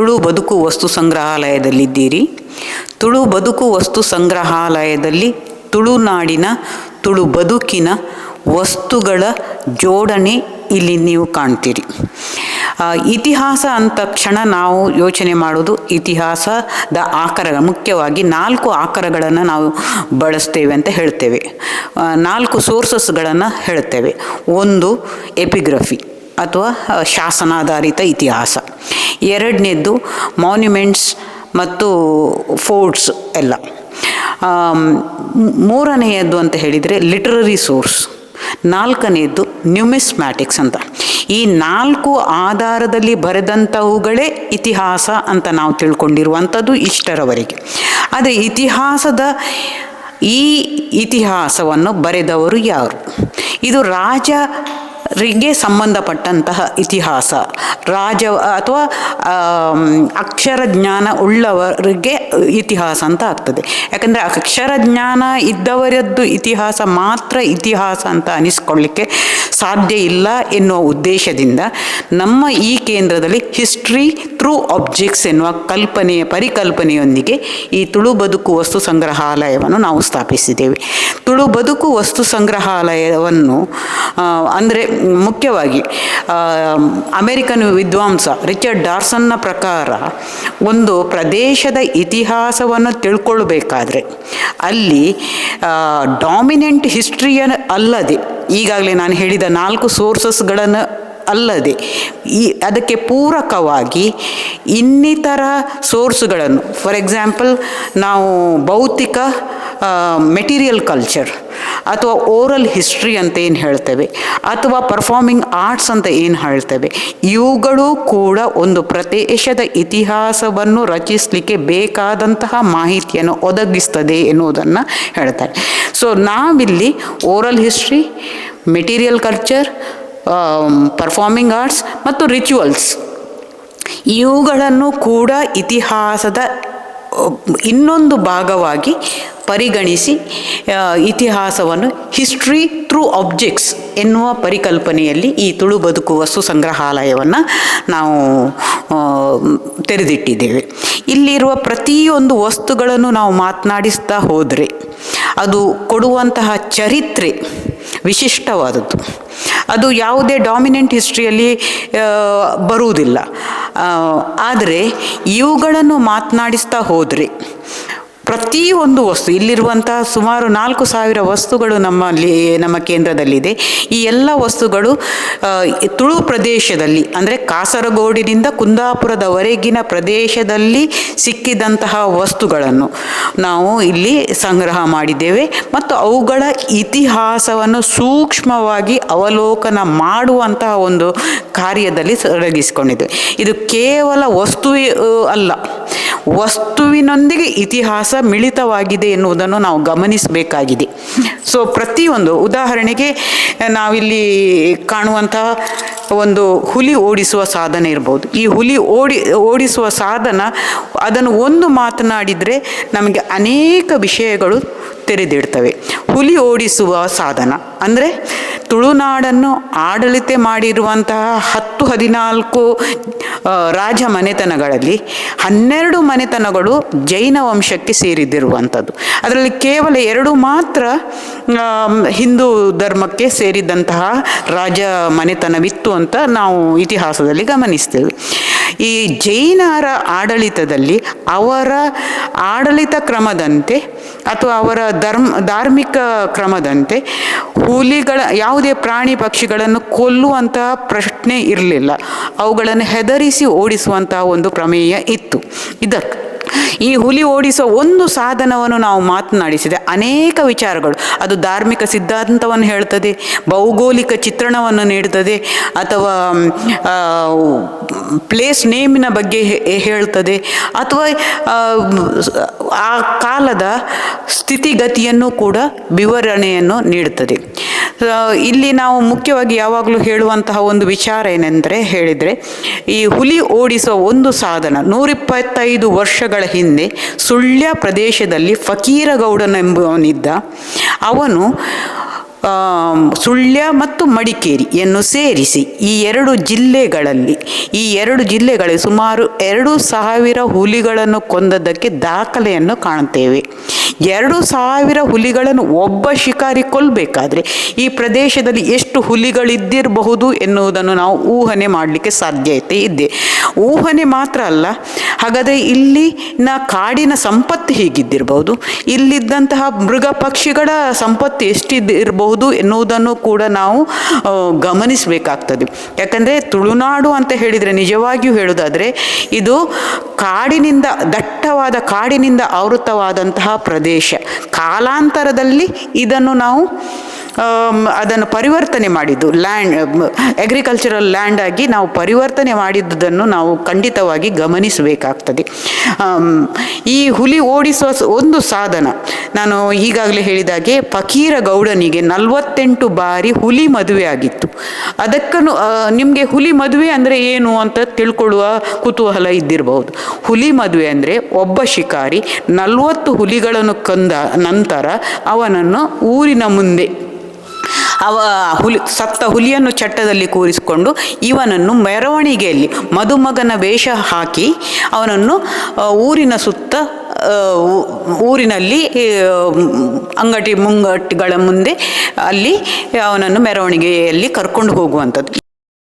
ತುಳು ಬದುಕು ವಸ್ತು ಸಂಗ್ರಹಾಲಯದಲ್ಲಿದ್ದೀರಿ. ತುಳು ಬದುಕು ವಸ್ತು ಸಂಗ್ರಹಾಲಯದಲ್ಲಿ ತುಳುನಾಡಿನ ತುಳು ಬದುಕಿನ ವಸ್ತುಗಳ ಜೋಡಣೆ ಇಲ್ಲಿ ನೀವು ಕಾಣ್ತೀರಿ. ಇತಿಹಾಸ ಅಂತ ತಕ್ಷಣ ನಾವು ಯೋಚನೆ ಮಾಡೋದು ಇತಿಹಾಸದ ಆಕರ ಮುಖ್ಯವಾಗಿ ನಾಲ್ಕು ಆಕರಗಳನ್ನು ನಾವು ಬಳಸ್ತೇವೆ ಅಂತ ಹೇಳ್ತೇವೆ. ನಾಲ್ಕು ಸೋರ್ಸಸ್ಗಳನ್ನು ಹೇಳ್ತೇವೆ. ಒಂದು ಎಪಿಗ್ರಫಿ ಅಥವಾ ಶಾಸನಾಧಾರಿತ ಇತಿಹಾಸ. ಎರಡನೇದ್ದು ಮಾನ್ಯುಮೆಂಟ್ಸ್ ಮತ್ತು ಫೋರ್ಟ್ಸ್ ಎಲ್ಲ. ಮೂರನೆಯದ್ದು ಅಂತ ಹೇಳಿದರೆ ಲಿಟರರಿ ಸೋರ್ಸ್ ನಾಲ್ಕನೆಯದ್ದು ನ್ಯೂಮಿಸ್ಮ್ಯಾಟಿಕ್ಸ್ ಅಂತ. ಈ ನಾಲ್ಕು ಆಧಾರದಲ್ಲಿ ಬರೆದಂಥವುಗಳೇ ಇತಿಹಾಸ ಅಂತ ನಾವು ತಿಳ್ಕೊಂಡಿರುವಂಥದ್ದು ಇಷ್ಟರವರೆಗೆ. ಆದರೆ ಇತಿಹಾಸದ ಈ ಇತಿಹಾಸವನ್ನು ಬರೆದವರು ಯಾರು? ಇದು ರಾಜರಿಗೆ ಸಂಬಂಧಪಟ್ಟಂತಹ ಇತಿಹಾಸ. ರಾಜ, ಅಥವಾ ಅಕ್ಷರ ಜ್ಞಾನ ಉಳ್ಳವರಿಗೆ ಇತಿಹಾಸ ಅಂತ ಆಗ್ತದೆ. ಯಾಕಂದರೆ ಅಕ್ಷರ ಜ್ಞಾನ ಇದ್ದವರದ್ದು ಇತಿಹಾಸ ಮಾತ್ರ ಇತಿಹಾಸ ಅಂತ ಅನಿಸ್ಕೊಳ್ಳಿಕ್ಕೆ ಸಾಧ್ಯ ಇಲ್ಲ ಎನ್ನುವ ಉದ್ದೇಶದಿಂದ ನಮ್ಮ ಈ ಕೇಂದ್ರದಲ್ಲಿ ಹಿಸ್ಟ್ರಿ ಥ್ರೂ ಆಬ್ಜೆಕ್ಟ್ಸ್ ಎನ್ನುವ ಕಲ್ಪನೆಯ ಪರಿಕಲ್ಪನೆಯೊಂದಿಗೆ ಈ ತುಳು ಬದುಕು ವಸ್ತು ಸಂಗ್ರಹಾಲಯವನ್ನು ನಾವು ಸ್ಥಾಪಿಸಿದ್ದೇವೆ. ತುಳು ಬದುಕು ವಸ್ತು ಸಂಗ್ರಹಾಲಯವನ್ನು ಅಂದರೆ ಮುಖ್ಯವಾಗಿ ಅಮೆರಿಕನ್ ವಿದ್ವಾಂಸ ರಿಚರ್ಡ್ ಡಾರ್ಸನ್ನ ಪ್ರಕಾರ ಒಂದು ಪ್ರದೇಶದ ಇತಿಹಾಸವನ್ನು ತಿಳ್ಕೊಳ್ಬೇಕಾದ್ರೆ ಅಲ್ಲಿ ಡಾಮಿನೆಂಟ್ ಹಿಸ್ಟ್ರಿಯ ಅಲ್ಲದೆ ಈಗಾಗಲೇ ನಾನು ಹೇಳಿದ ನಾಲ್ಕು ಸೋರ್ಸಸ್ಗಳನ್ನು ಅಲ್ಲದೆ ಈ ಅದಕ್ಕೆ ಪೂರಕವಾಗಿ ಇನ್ನಿತರ ಸೋರ್ಸ್ಗಳನ್ನು, ಫಾರ್ ಎಕ್ಸಾಂಪಲ್ ನಾವು ಭೌತಿಕ ಮೆಟೀರಿಯಲ್ ಕಲ್ಚರ್ ಅಥವಾ ಓರಲ್ ಹಿಸ್ಟ್ರಿ ಅಂತ ಏನು ಹೇಳ್ತೇವೆ ಅಥವಾ ಪರ್ಫಾರ್ಮಿಂಗ್ ಆರ್ಟ್ಸ್ ಅಂತ ಏನು ಹೇಳ್ತೇವೆ, ಇವುಗಳು ಕೂಡ ಒಂದು ಪ್ರದೇಶದ ಇತಿಹಾಸವನ್ನು ರಚಿಸಲಿಕ್ಕೆ ಬೇಕಾದಂತಹ ಮಾಹಿತಿಯನ್ನು ಒದಗಿಸ್ತದೆ ಎನ್ನುವುದನ್ನು ಹೇಳ್ತಾರೆ. ಸೊ ನಾವಿಲ್ಲಿ oral history, material culture performing arts ಮತ್ತು ರಿಚುವಲ್ಸ್ ಇವುಗಳನ್ನು ಕೂಡ ಇತಿಹಾಸದ ಇನ್ನೊಂದು ಭಾಗವಾಗಿ ಪರಿಗಣಿಸಿ ಇತಿಹಾಸವನ್ನು ಹಿಸ್ಟ್ರಿ ಥ್ರೂ ಆಬ್ಜೆಕ್ಟ್ಸ್ ಎನ್ನುವ ಪರಿಕಲ್ಪನೆಯಲ್ಲಿ ಈ ತುಳು ಬದುಕು ವಸ್ತು ಸಂಗ್ರಹಾಲಯವನ್ನು ನಾವು ತೆರೆದಿಟ್ಟಿದ್ದೇವೆ. ಇಲ್ಲಿರುವ ಪ್ರತಿಯೊಂದು ವಸ್ತುಗಳನ್ನು ನಾವು ಮಾತನಾಡಿಸ್ತಾ ಹೋದರೆ, ಅದು ಕೊಡುವಂತಹ ಚರಿತ್ರೆ ವಿಶಿಷ್ಟವಾದದ್ದು. ಅದು ಯಾವುದೇ ಡಾಮಿನೆಂಟ್ ಹಿಸ್ಟ್ರಿಯಲ್ಲಿ ಬರುವುದಿಲ್ಲ. ಆದರೆ ಇವುಗಳನ್ನು ಮಾತನಾಡಿಸ್ತಾ ಹೋದರೆ ಪ್ರತಿಯೊಂದು ವಸ್ತು, ಇಲ್ಲಿರುವಂತಹ ಸುಮಾರು ನಾಲ್ಕು ಸಾವಿರ ವಸ್ತುಗಳು ನಮ್ಮಲ್ಲಿ ನಮ್ಮ ಕೇಂದ್ರದಲ್ಲಿದೆ. ಈ ಎಲ್ಲ ವಸ್ತುಗಳು ತುಳು ಪ್ರದೇಶದಲ್ಲಿ, ಅಂದರೆ ಕಾಸರಗೋಡಿನಿಂದ ಕುಂದಾಪುರದವರೆಗಿನ ಪ್ರದೇಶದಲ್ಲಿ ಸಿಕ್ಕಿದಂತಹ ವಸ್ತುಗಳನ್ನು ನಾವು ಇಲ್ಲಿ ಸಂಗ್ರಹ ಮಾಡಿದ್ದೇವೆ. ಮತ್ತು ಅವುಗಳ ಇತಿಹಾಸವನ್ನು ಸೂಕ್ಷ್ಮವಾಗಿ ಅವಲೋಕನ ಮಾಡುವಂತಹ ಒಂದು ಕಾರ್ಯದಲ್ಲಿ ತೊಡಗಿಸಿಕೊಂಡಿದ್ದೇವೆ. ಇದು ಕೇವಲ ವಸ್ತು ಅಲ್ಲ ವಸ್ತುವಿನೊಂದಿಗೆ ಇತಿಹಾಸ ಮಿಳಿತವಾಗಿದೆ ಎನ್ನುವುದನ್ನು ನಾವು ಗಮನಿಸಬೇಕಾಗಿದೆ. ಸೊ ಪ್ರತಿಯೊಂದು ಉದಾಹರಣೆಗೆ ನಾವಿಲ್ಲಿ ಕಾಣುವಂತಹ ಒಂದು ಹುಲಿ ಓಡಿಸುವ ಸಾಧನ ಇರ್ಬೋದು. ಈ ಹುಲಿ ಓಡಿ, ಓಡಿಸುವ ಸಾಧನ ಅದನ್ನು ಒಂದು ಮಾತನಾಡಿದರೆ ನಮಗೆ ಅನೇಕ ವಿಷಯಗಳು ತೆರೆದಿಡ್ತವೆ. ಹುಲಿ ಓಡಿಸುವ ಸಾಧನ. ಅಂದರೆ ತುಳುನಾಡನ್ನು ಆಡಳಿತ ಮಾಡಿರುವಂತಹ ಹತ್ತು ಹದಿನಾಲ್ಕು ರಾಜ ಮನೆತನಗಳಲ್ಲಿ ಹನ್ನೆರಡು ಮನೆತನಗಳು ಜೈನ ವಂಶಕ್ಕೆ ಸೇರಿದಿರುವಂಥದ್ದು. ಅದರಲ್ಲಿ ಕೇವಲ ಎರಡು ಮಾತ್ರ ಹಿಂದೂ ಧರ್ಮಕ್ಕೆ ಸೇರಿದಂತಹ ರಾಜ ಮನೆತನವಿತ್ತು ಅಂತ ನಾವು ಇತಿಹಾಸದಲ್ಲಿ ಗಮನಿಸ್ತೇವೆ. ಈ ಜೈನರ ಆಡಳಿತದಲ್ಲಿ ಅವರ ಆಡಳಿತ ಕ್ರಮದಂತೆ ಅಥವಾ ಅವರ ಧರ್ಮ, ಧಾರ್ಮಿಕ ಕ್ರಮದಂತೆ ಹುಲಿಗಳ, ಯಾವುದೇ ಪ್ರಾಣಿ ಪಕ್ಷಿಗಳನ್ನು ಕೊಲ್ಲುವಂತಹ ಪ್ರಶ್ನೆ ಇರಲಿಲ್ಲ. ಅವುಗಳನ್ನು ಹೆದರಿಸಿ ಓಡಿಸುವಂತಹ ಒಂದು ಪ್ರಮೇಯ ಇತ್ತು. ಇದಕ್ಕೆ ಈ ಹುಲಿ ಓಡಿಸುವ ಒಂದು ಸಾಧನವನ್ನು ನಾವು ಮಾತನಾಡಿಸಿದೆ. ಅನೇಕ ವಿಚಾರಗಳು. ಅದು ಧಾರ್ಮಿಕ ಸಿದ್ಧಾಂತವನ್ನು ಹೇಳ್ತದೆ ಭೌಗೋಳಿಕ ಚಿತ್ರಣವನ್ನು ನೀಡುತ್ತದೆ ಅಥವಾ ಪ್ಲೇಸ್ ನೇಮಿನ ಬಗ್ಗೆ ಹೇಳ್ತದೆ ಅಥವಾ ಆ, ಕಾಲದ ಸ್ಥಿತಿಗತಿಯನ್ನು ಕೂಡ ವಿವರಣೆಯನ್ನು ನೀಡುತ್ತದೆ ಇಲ್ಲಿ ನಾವು ಮುಖ್ಯವಾಗಿ ಯಾವಾಗಲೂ ಹೇಳುವಂತಹ ಒಂದು ವಿಚಾರ ಏನೆಂದರೆ ಹೇಳಿದರೆ, ಈ ಹುಲಿ ಓಡಿಸುವ ಒಂದು ಸಾಧನ ನೂರಿಪ್ಪತ್ತೈದು ವರ್ಷಗಳ ಹಿಂದೆ ಸುಳ್ಯ ಪ್ರದೇಶದಲ್ಲಿ ಫಕೀರಗೌಡನೆಂಬುವನಿದ್ದ ಅವನು ಸುಳ್ಯ ಮತ್ತು ಮಡಿಕೇರಿಯನ್ನು ಸೇರಿಸಿ ಈ ಎರಡು ಜಿಲ್ಲೆಗಳಲ್ಲಿ, ಈ ಎರಡು ಜಿಲ್ಲೆಗಳಲ್ಲಿ ಸುಮಾರು ಎರಡು ಸಾವಿರ ಹುಲಿಗಳನ್ನು ಕೊಂದದ್ದಕ್ಕೆ ದಾಖಲೆಯನ್ನು ಕಾಣುತ್ತೇವೆ. ಎರಡು ಸಾವಿರ ಹುಲಿಗಳನ್ನು ಒಬ್ಬ ಶಿಕಾರಿ ಕೊಲ್ಲಬೇಕಾದ್ರೆ ಈ ಪ್ರದೇಶದಲ್ಲಿ ಎಷ್ಟು ಹುಲಿಗಳಿದ್ದಿರಬಹುದು ಎನ್ನುವುದನ್ನು ನಾವು ಊಹನೆ ಮಾಡಲಿಕ್ಕೆ ಸಾಧ್ಯತೆ ಇದೆ. ಊಹನೆ ಮಾತ್ರ ಅಲ್ಲ, ಹಾಗಾದರೆ ಇಲ್ಲಿನ ಕಾಡಿನ ಸಂಪತ್ತು ಹೀಗಿದ್ದಿರಬಹುದು? ಇಲ್ಲಿದ್ದಂತಹ ಮೃಗ ಪಕ್ಷಿಗಳ ಸಂಪತ್ತು ಎಷ್ಟಿದ್ದಿರಬಹುದು ಎನ್ನುವುದನ್ನು ಕೂಡ ನಾವು ಗಮನಿಸಬೇಕಾಗ್ತದೆ. ಯಾಕಂದರೆ ತುಳುನಾಡು ಅಂತ ಹೇಳಿದರೆ ನಿಜವಾಗಿಯೂ ಹೇಳುವುದಾದರೆ ಇದು ಕಾಡಿನಿಂದ ದಟ್ಟವಾದ ಕಾಡಿನಿಂದ ಆವೃತವಾದಂತಹ ಪ್ರದೇಶ ಕಾಲಾಂತರದಲ್ಲಿ ಇದನ್ನು ನಾವು ಅದನ್ನು ಪರಿವರ್ತನೆ ಮಾಡಿದ್ದು. ಲ್ಯಾಂಡ್ ಅಗ್ರಿಕಲ್ಚರಲ್ ಲ್ಯಾಂಡ್ ಆಗಿ ನಾವು ಪರಿವರ್ತನೆ ಮಾಡಿದ್ದುದನ್ನು ನಾವು ಖಂಡಿತವಾಗಿ ಗಮನಿಸಬೇಕಾಗ್ತದೆ. ಈ ಹುಲಿ ಓಡಿಸುವ ಒಂದು ಸಾಧನ. ನಾನು ಈಗಾಗಲೇ ಹೇಳಿದಾಗೆ ಫಕೀರ ಗೌಡನಿಗೆ ನಲವತ್ತೆಂಟು ಬಾರಿ ಹುಲಿ ಮದುವೆ ಆಗಿತ್ತು. ಅದಕ್ಕನು ನಿಮಗೆ ಹುಲಿ ಮದುವೆ ಅಂದರೆ ಏನು ಅಂತ ತಿಳ್ಕೊಳ್ಳುವ ಕುತೂಹಲ ಇದ್ದಿರಬಹುದು. ಹುಲಿ ಮದುವೆ ಅಂದರೆ ಒಬ್ಬ ಶಿಕಾರಿ ನಲವತ್ತು ಹುಲಿಗಳನ್ನು ಕಂದ ನಂತರ ಅವನನ್ನು ಊರಿನ ಮುಂದೆ ಅವ ಹುಲಿ, ಸತ್ತ ಹುಲಿಯನ್ನು ಚಟ್ಟದಲ್ಲಿ ಕೂರಿಸಿಕೊಂಡು ಇವನನ್ನು ಮೆರವಣಿಗೆಯಲ್ಲಿ ಮದುಮಗನ ವೇಷ ಹಾಕಿ ಅವನನ್ನು ಊರಿನ ಸುತ್ತ ಊರಿನಲ್ಲಿ ಅಂಗಡಿ ಮುಂಗಟ್ಟುಗಳ ಮುಂದೆ ಅಲ್ಲಿ ಅವನನ್ನು ಮೆರವಣಿಗೆಯಲ್ಲಿ ಕರ್ಕೊಂಡು ಹೋಗುವಂಥದ್ದು.